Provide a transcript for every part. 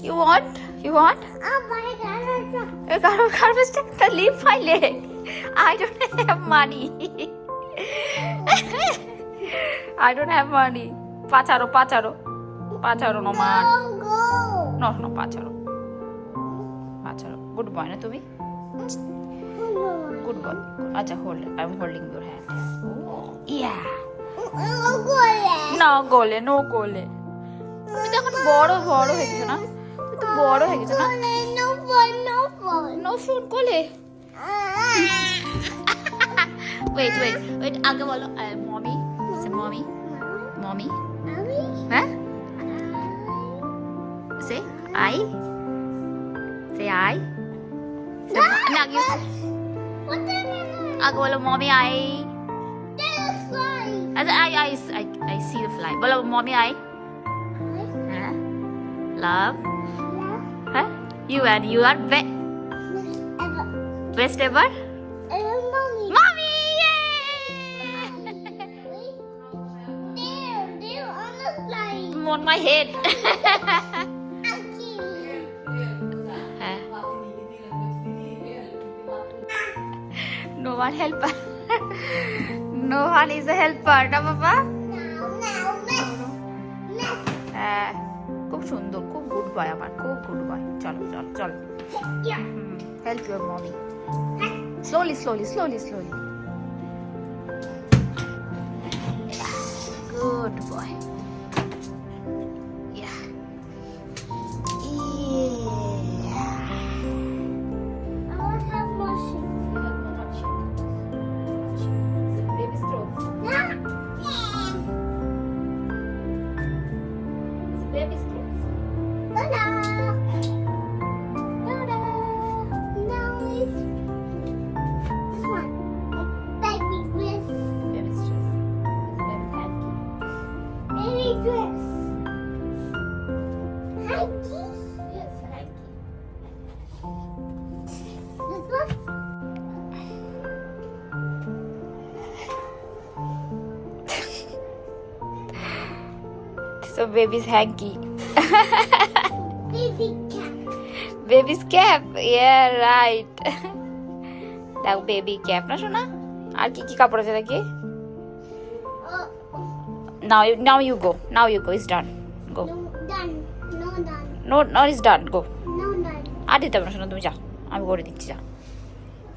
You want? You want? A gar- garbage? The leave my leg. I don't have money. I don't have money. Pacharo, pacharo. Pacharo, no man. No, no, pacharo. Pacharo. Good boy, na তুমি? Good boy. আচ্ছা hold. I'm holding your hand. Yeah. না গোলে no গোলে তুমি তো এখন বড় বড় হয়ে গেছো না তুমি তো বড় হয়ে গেছো না নো ফোন কোলে ওয়েট ওয়েট ওয়েট আগে বলো মমি মমি মমি হ্যাঁ সে আই সে আই না আগে আগে বলো মমি আই আচ্ছা I I I I see the fly বলো mommy I You and you are be best ever. Best ever? Uh, mommy. Mommy! Yay! There, there on the slide. On my head. no one helper. no one is a helper, da no, Papa? সুন্দর খুব good boy আমার খুব good boy চলো চলো চলো। Help your mommy slowly slowly slowly slowly good boy So baby's hanky. Baby's cap. Yeah, right. দেখো baby cap না শোনা? আর কি কি কাপড় আছে দেখি? Now now you go now you go is done go Done. No no is done go. আর দিতে না শোনা তুমি যাও। আমি করে দিচ্ছি যা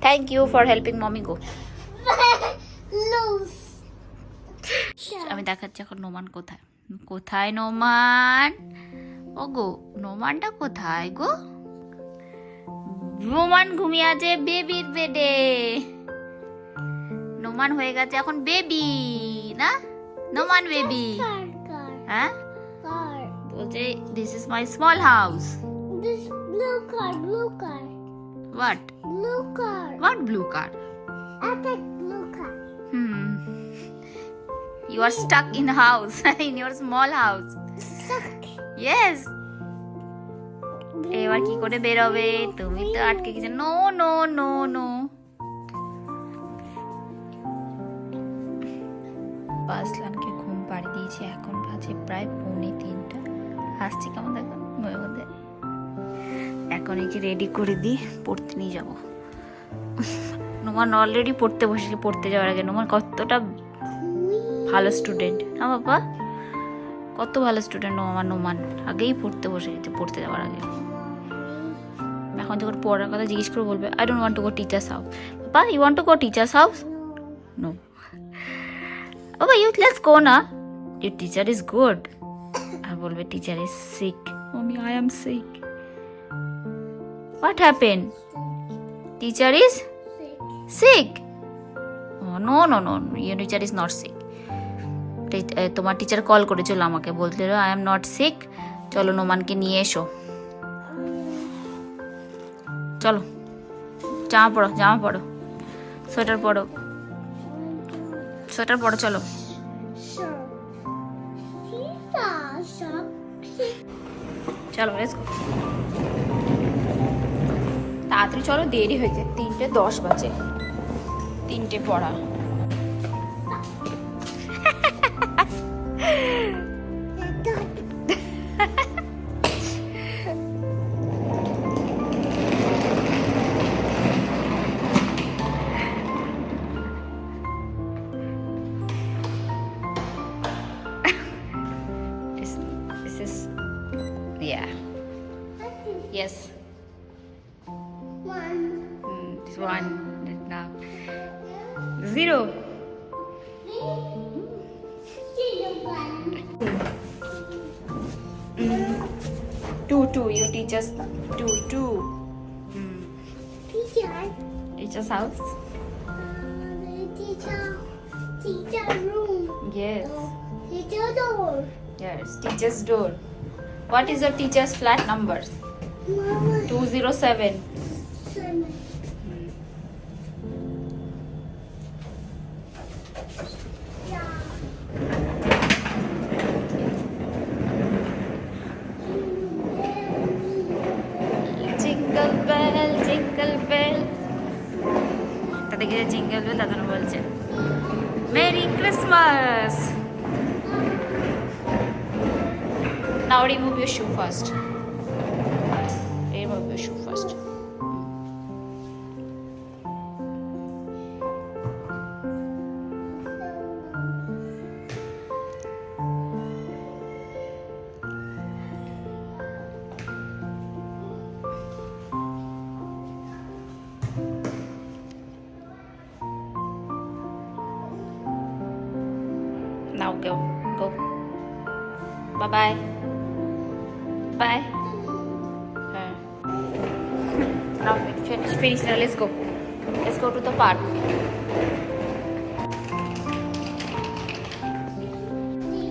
thank you for helping mommy go আমি দেখাচ্ছি এখন নোমান কোথায়। কোথায় নোমান? ও গো নোমানটা কোথায় গো? নোমান ঘুমিয়ে আছে বেবির বেডে নোমান হয়ে গেছে এখন বেবি না? নোমান বেবি হ্যাঁ. বলছে this is my small house This blue car, blue car, what blue car. What blue car. Hmm you are stuck in house in your small house. Yes এবার কি করে বেরোবে? তুমি তো আটকে গেছো। নো নো নো নো পাসলানকে ঘুম পাড়ি দিয়েছে। এখন বাজে প্রায় পৌনে তিনটা। আসছি, কেমন দেখো? ঘুমের মধ্যে। এখন এই যে রেডি করে দিই পড়তে নিয়ে যাব। নোমান অলরেডি পড়তে বসেছে, পড়তে যাওয়ার আগে। নোমান কতটা ভালো স্টুডেন্ট না বাবা? কত ভালো স্টুডেন্ট আমার নোমান। আগেই পড়তে বসে গেছে, পড়তে যাওয়ার আগে। এখন যখন পড়ার কথা জিজ্ঞেস করে বলবে I don't want to go teacher's house বাবা you want to go teacher's house no বাবা ইউ লেটস গো না। ইউর টিচার ইজ গুড আর বলবে teacher is sick mommy I am sick what happen teacher is Sick. sick oh, no no no your teacher is not sick. টি- তোমার teacher call করেছিল আমাকে বলতে I am not sick চলো নোমানকে নিয়ে এসো। চলো জামা পড়ো জামা পড়ো। সোয়েটার পরো সোয়েটার পরো চলো। চলো লেটস তাড়াতাড়ি চলো দেরি হয়েছে তিনটে দশ বাজে। তিনটে পড়া। Mm, this one now. Zero. Zero one. Two two. You teach us two two. Mm. Teacher. Teacher's house. Uh, teacher. Teacher room. Yes. Teacher door. Yes. Teacher's door. What is your teacher's flat number? Mama. Two zero. Seven. তাদেরকে jingle bell দাদানো বলছে merry Christmas Now remove your shoe first remove your shoe first Bye bye. Now finish, finish. Now let's go. Let's go to the park.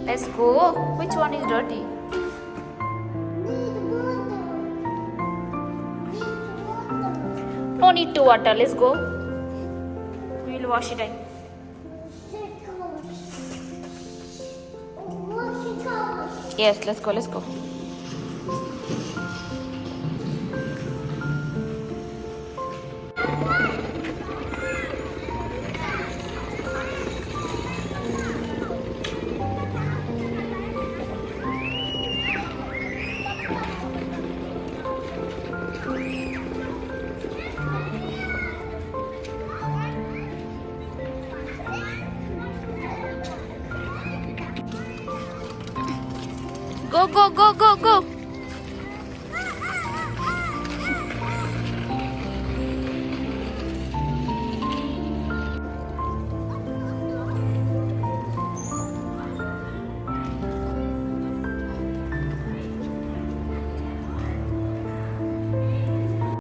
Let's go. Which one is dirty? No need to water. Let's go. We will wash it. I- Yes, let's go. Let's go. Go, go, go, go.